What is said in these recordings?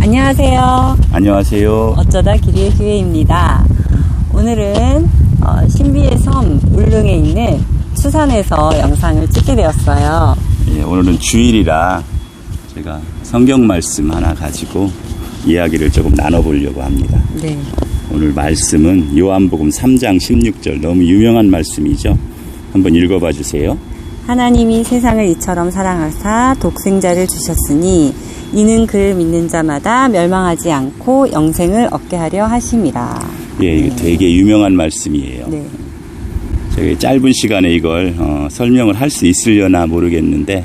안녕하세요. 안녕하세요. 어쩌다 길이의 교회입니다. 오늘은 어, 신비의 섬 울릉에 있는 수산에서 영상을 찍게 되었어요. 예, 오늘은 주일이라 제가 성경 말씀 하나 가지고 이야기를 조금 나눠보려고 합니다. 네. 오늘 말씀은 요한복음 3장 16절 너무 유명한 말씀이죠. 한번 읽어봐 주세요. 하나님이 세상을 이처럼 사랑하사 독생자를 주셨으니 이는 그를 믿는 자마다 멸망하지 않고 영생을 얻게 하려 하심이라. 예, 이거 되게 유명한 말씀이에요. 네. 저기 짧은 시간에 이걸 어, 설명을 할 수 있으려나 모르겠는데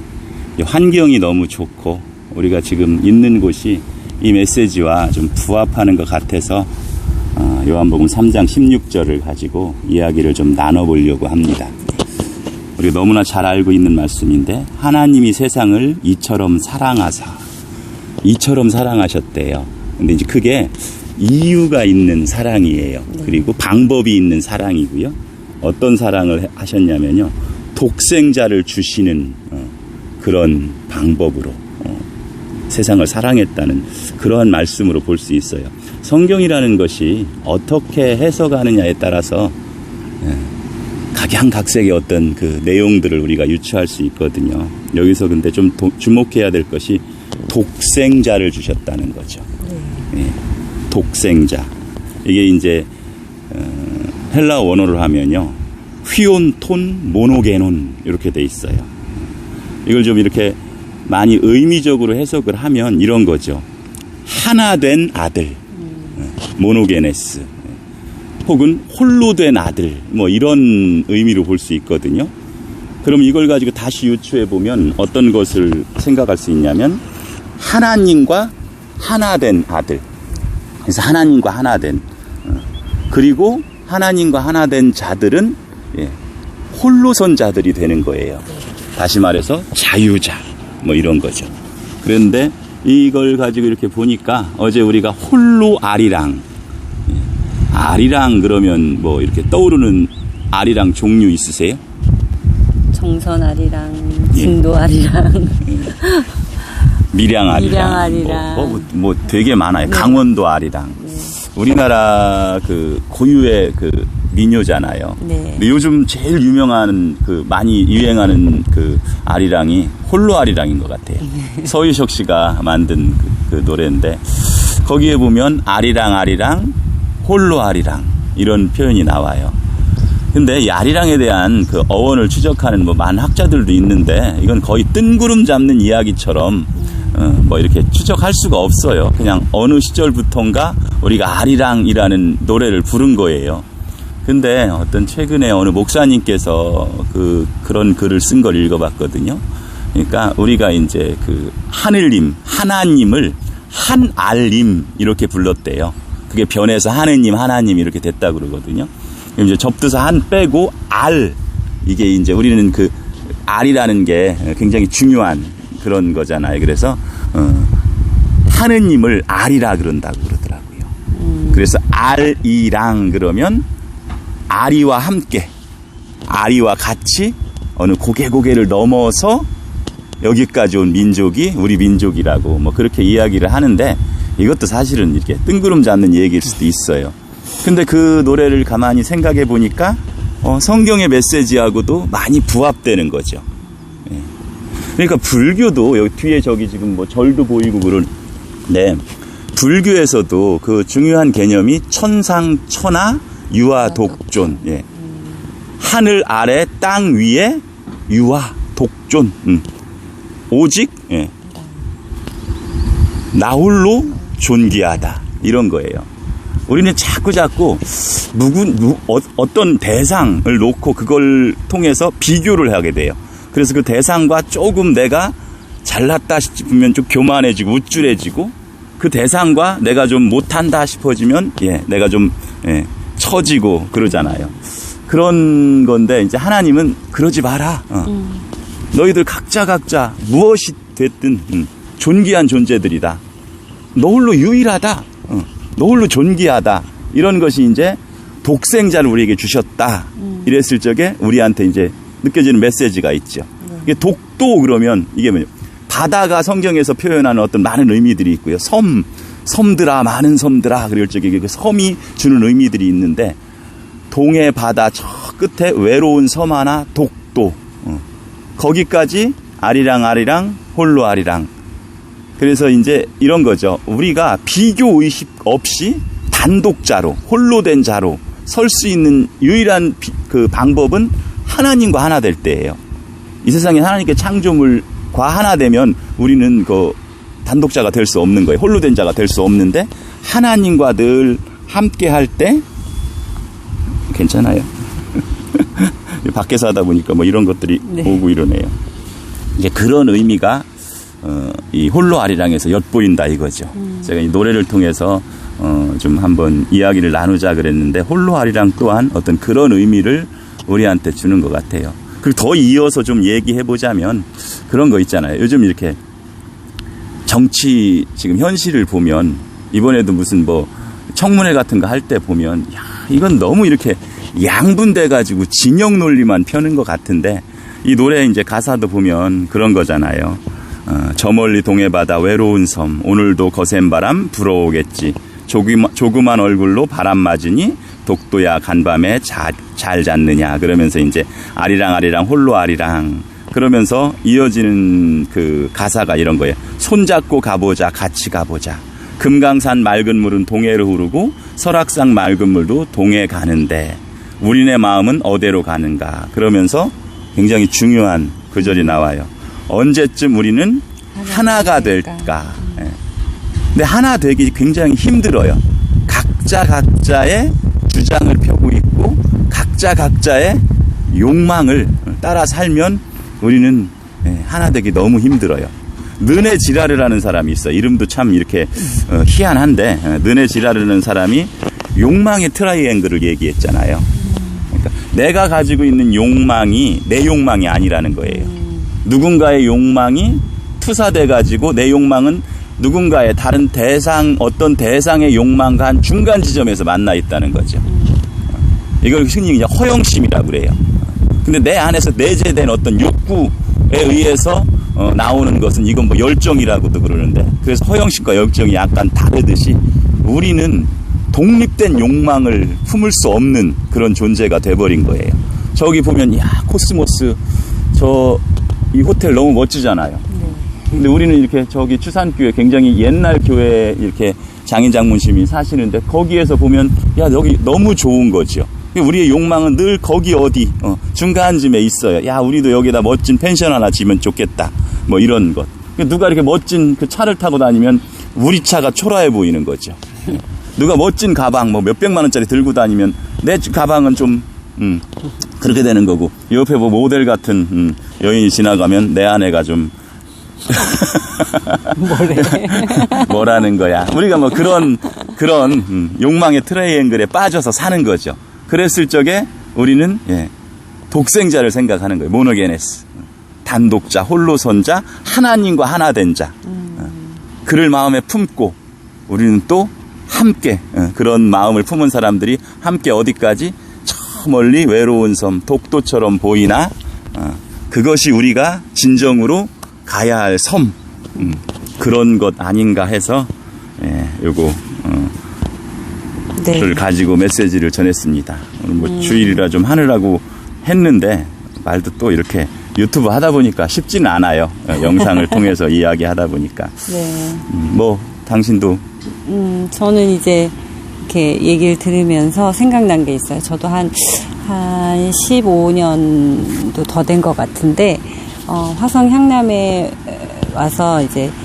이 환경이 너무 좋고 우리가 지금 있는 곳이 이 메시지와 좀 부합하는 것 같아서 어, 요한복음 3장 16절을 가지고 이야기를 좀 나눠보려고 합니다. 우리가 너무나 잘 알고 있는 말씀인데 하나님이 세상을 이처럼 사랑하사 이처럼 사랑하셨대요. 근데 이제 그게 이유가 있는 사랑이에요. 그리고 방법이 있는 사랑이고요. 어떤 사랑을 해- 하셨냐면요. 독생자를 주시는 어, 그런 방법으로 어, 세상을 사랑했다는 그러한 말씀으로 볼 수 있어요. 성경이라는 것이 어떻게 해석하느냐에 따라서 예, 각양각색의 어떤 그 내용들을 우리가 유추할 수 있거든요. 여기서 근데 좀 도- 주목해야 될 것이 독생자를 주셨다는 거죠. 예, 독생자. 이게 이제 어, 헬라 원어로 하면요. 휘온톤 모노게논 이렇게 돼 있어요. 이걸 좀 이렇게 많이 의미적으로 해석을 하면 이런 거죠. 하나 된 아들. 어, 모노게네스. 혹은 홀로 된 아들. 뭐 이런 의미로 볼 수 있거든요. 그럼 이걸 가지고 다시 유추해 보면 어떤 것을 생각할 수 있냐면 하나님과 하나 된 아들. 그래서 하나님과 하나 된 어, 그리고 하나님과 하나 된 자들은 예, 홀로선 자들이 되는 거예요. 다시 말해서 자유자 뭐 이런 거죠. 그런데 이걸 가지고 이렇게 보니까 어제 우리가 홀로 아리랑 예, 아리랑 그러면 뭐 이렇게 떠오르는 아리랑 종류 있으세요? 정선 아리랑 예. 진도아리랑 밀양 아리랑, 밀양 아리랑. 뭐, 뭐, 뭐 되게 많아요. 강원도 아리랑. 우리나라 그 고유의 그 민요잖아요. 네. 근데 요즘 제일 유명한 그 많이 유행하는 그 아리랑이 홀로 아리랑인 것 같아요. 서유석 씨가 만든 그, 그 노래인데 거기에 보면 아리랑 아리랑 홀로 아리랑 이런 표현이 나와요. 근데 이 아리랑에 대한 그 어원을 추적하는 뭐 많은 학자들도 있는데 이건 거의 뜬구름 잡는 이야기처럼 어, 뭐 이렇게 추적할 수가 없어요. 그냥 어느 시절부턴가 우리가 아리랑이라는 노래를 부른 거예요. 근데 어떤 최근에 어느 목사님께서 그 그런 글을 쓴 걸 읽어봤거든요. 그러니까 우리가 이제 그 하늘님, 하나님을 한알님 이렇게 불렀대요. 그게 변해서 하느님, 하나님 이렇게 됐다 그러거든요. 그럼 이제 접두사 한 빼고 알 이게 이제 우리는 그 알이라는 게 굉장히 중요한 그런 거잖아요. 그래서 어, 하느님을 알이라 그런다고 그러더라고요. 그래서 알이랑 그러면 아리와 함께 아리와 같이 어느 고개 고개를 넘어서 여기까지 온 민족이 우리 민족이라고 뭐 그렇게 이야기를 하는데 이것도 사실은 이렇게 뜬구름 잡는 얘기일 수도 있어요. 근데 그 노래를 가만히 생각해 보니까 어, 성경의 메시지하고도 많이 부합되는 거죠. 예. 그러니까 불교도 여기 뒤에 저기 지금 뭐 절도 보이고 그런데 불교에서도 그 중요한 개념이 천상천하 유아 독존. 예. 하늘 아래 땅 위에 유아 독존. 음. 오직 예. 나홀로 존귀하다 이런 거예요. 우리는 자꾸 자꾸 누구 누, 어, 떤 대상을 놓고 그걸 통해서 비교를 하게 돼요. 그래서 그 대상과 조금 내가 잘났다 싶으면 좀 교만해지고 우쭐해지고 그 대상과 내가 좀 못한다 싶어지면 예 내가 좀 예, 처지고 그러잖아요. 그런 건데 이제 하나님은 그러지 마라. 어. 너희들 각자 각자 무엇이 됐든 음, 존귀한 존재들이다. 너 홀로 유일하다. 어, 너 홀로 존귀하다. 이런 것이 이제 독생자를 우리에게 주셨다. 이랬을 적에 우리한테 이제 느껴지는 메시지가 있죠. 이게 독도 그러면 이게 뭐냐. 바다가 성경에서 표현하는 어떤 많은 의미들이 있고요. 섬, 섬들아 많은 섬들아 그럴 적에 그 섬이 주는 의미들이 있는데 동해 바다 저 끝에 외로운 섬 하나 독도 어. 거기까지 아리랑 아리랑 홀로 아리랑 그래서 이제 이런 거죠 우리가 비교 의식 없이 단독자로 홀로 된 자로 설 수 있는 유일한 비- 그 방법은 하나님과 하나 될 때예요 이 세상에 하나님께 창조물과 하나 되면 우리는 그 단독자가 될 수 없는 거예요. 홀로 된 자가 될 수 없는데 하나님과 늘 함께 할 때 괜찮아요. 밖에서 하다 보니까 뭐 이런 것들이 네. 오고 이러네요. 이제 그런 의미가 어, 이 홀로 아리랑에서 엿보인다 이거죠. 제가 이 노래를 통해서 어, 좀 한번 이야기를 나누자 그랬는데 홀로 아리랑 또한 어떤 그런 의미를 우리한테 주는 것 같아요. 그리고 더 이어서 좀 얘기해 보자면 그런 거 있잖아요. 요즘 이렇게 정치 지금 현실을 보면 이번에도 무슨 뭐 청문회 같은 거 할 때 보면 야 이건 너무 이렇게 양분돼 가지고 진영 논리만 펴는 것 같은데 이 노래 이제 가사도 보면 그런 거잖아요. 어, 저 멀리 동해 바다 외로운 섬 오늘도 거센 바람 불어오겠지 조그마, 조그만 얼굴로 바람 맞으니 독도야 간밤에 자, 잘 잤느냐 그러면서 이제 아리랑 아리랑 홀로 아리랑 그러면서 이어지는 그 가사가 이런 거예요. 손잡고 가보자, 같이 가보자. 금강산 맑은 물은 동해로 흐르고 설악산 맑은 물도 동해 가는데 우리네 마음은 어디로 가는가. 그러면서 굉장히 중요한 구절이 나와요. 언제쯤 우리는 하나가 될까. 예. 근데 하나 되기 굉장히 힘들어요. 각자 각자의 주장을 펴고 있고 각자 각자의 욕망을 따라 살면 우리는 예, 하나 되기 너무 힘들어요. 느네 지라르라는 사람이 있어. 이름도 참 이렇게 어, 희한한데 어, 느네 지라르라는 사람이 욕망의 트라이앵글을 얘기했잖아요. 그러니까 내가 가지고 있는 욕망이 내 욕망이 아니라는 거예요. 누군가의 욕망이 투사돼 가지고 내 욕망은 누군가의 다른 대상 어떤 대상의 욕망과 한 중간 지점에서 만나 있다는 거죠. 이걸 이제 허영심이라고 그래요. 근데 내 안에서 내재된 어떤 욕구에 의해서 어, 나오는 것은 이건 뭐 열정이라고도 그러는데 그래서 허영심과 열정이 약간 다르듯이 우리는 독립된 욕망을 품을 수 없는 그런 존재가 돼버린 거예요. 저기 보면 야 코스모스 저 이 호텔 너무 멋지잖아요. 근데 우리는 이렇게 저기 추산교회 굉장히 옛날 교회 이렇게 장인 장모님이 사시는데 거기에서 보면 야 여기 너무 좋은 거죠. 우리의 욕망은 늘 거기 어디 어, 중간쯤에 있어요. 야 우리도 여기다 멋진 펜션 하나 지면 좋겠다. 뭐 이런 것. 누가 이렇게 멋진 그 차를 타고 다니면 우리 차가 초라해 보이는 거죠. 누가 멋진 가방 뭐 몇백만 원짜리 들고 다니면 내 가방은 좀 음, 그렇게 되는 거고 옆에 뭐 모델 같은 음, 여인이 지나가면 내 아내가 좀 뭐래. 뭐라는 거야. 우리가 뭐 그런 그런 음, 욕망의 트라이앵글에 빠져서 사는 거죠. 그랬을 적에 우리는 예, 독생자를 생각하는 거예요. 모노게네스. 단독자, 홀로선 자, 하나님과 하나 된 자. 어, 그를 마음에 품고 우리는 또 함께 어, 그런 마음을 품은 사람들이 함께 어디까지 저 멀리 외로운 섬 독도처럼 보이나 어, 그것이 우리가 진정으로 가야 할 섬. 음, 그런 것 아닌가 해서 예, 요거 어, 네. 를 가지고 메시지를 전했습니다. 오늘 뭐 주일이라 좀 하느라고 했는데 말도 또 이렇게 유튜브 하다 보니까 쉽지는 않아요. 어, 영상을 통해서 이야기 하다 보니까 네. 음, 뭐 당신도 음, 저는 이제 이렇게 얘기를 들으면서 생각난 게 있어요. 저도 한, 한 15년도 더 된 것 같은데, 어, 화성 향남에 와서 이제 그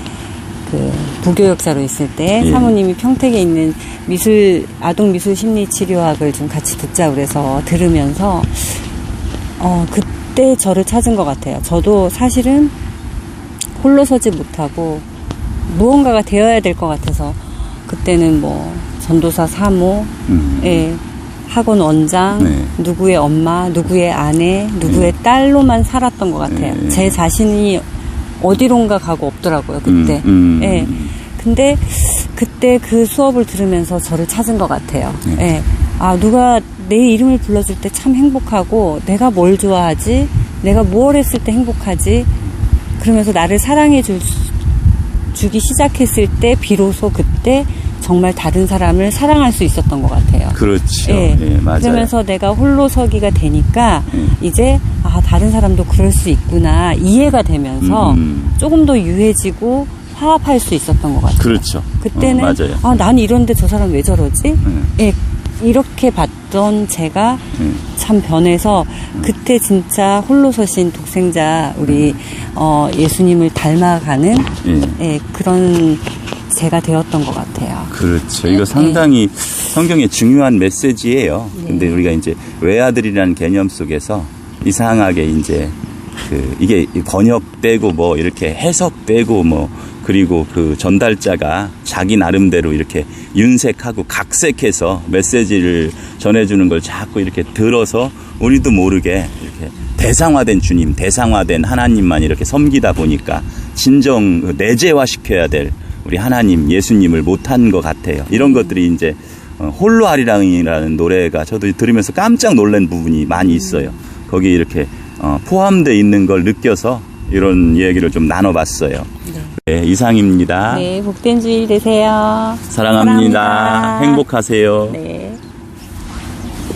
부교역자로 있을 때 예. 사모님이 평택에 있는 미술, 아동 미술 심리 치료학을 좀 같이 듣자 그래서 들으면서, 어, 그때 저를 찾은 것 같아요. 저도 사실은 홀로 서지 못하고 무언가가 되어야 될 것 같아서 그때는 뭐 전도사 사모, 음, 예, 학원 원장, 네. 누구의 엄마, 누구의 아내, 누구의 딸로만 살았던 것 같아요. 네. 제 자신이 어디론가 가고 없더라고요 그때. 음, 음. 예. 근데 그때 그 수업을 들으면서 저를 찾은 것 같아요. 네. 예. 아 누가 내 이름을 불러줄 때 참 행복하고 내가 뭘 좋아하지, 내가 무엇 했을 때 행복하지, 그러면서 나를 사랑해 줄 주기 시작했을 때 비로소 그때 정말 다른 사람을 사랑할 수 있었던 것 같아요. 그렇죠. 예. 예, 맞아요. 그러면서 내가 홀로 서기가 되니까 음. 이제 아 다른 사람도 그럴 수 있구나 이해가 되면서 음. 조금 더 유해지고 화합할 수 있었던 것 같아요. 그렇죠. 그때는 어, 맞아요. 아, 난 이런데 저 사람 왜 저러지? 음. 예, 이렇게 봤던 제가 음. 참 변해서 그때 진짜 홀로 서신 독생자 우리 어, 예수님을 닮아가는 예. 예, 그런 제가 되었던 것 같아요. 그렇죠. 네. 이거 상당히 성경의 중요한 메시지예요. 네. 근데 우리가 이제 외아들이라는 개념 속에서 이상하게 이제 그 이게 번역되고 뭐 이렇게 해석되고 뭐 그리고 그 전달자가 자기 나름대로 이렇게 윤색하고 각색해서 메시지를 전해주는 걸 자꾸 이렇게 들어서 우리도 모르게 이렇게 대상화된 주님, 대상화된 하나님만 이렇게 섬기다 보니까 진정 그 내재화 시켜야 될 우리 하나님, 예수님을 못한 것 같아요. 이런 것들이 이제 어, 홀로 아리랑이라는 노래가 저도 들으면서 깜짝 놀란 부분이 많이 있어요. 거기 이렇게 어, 포함되어 있는 걸 느껴서 이런 얘기를 좀 나눠봤어요. 네, 이상입니다. 네, 복된 주일 되세요. 사랑합니다. 사랑합니다. 행복하세요. 네.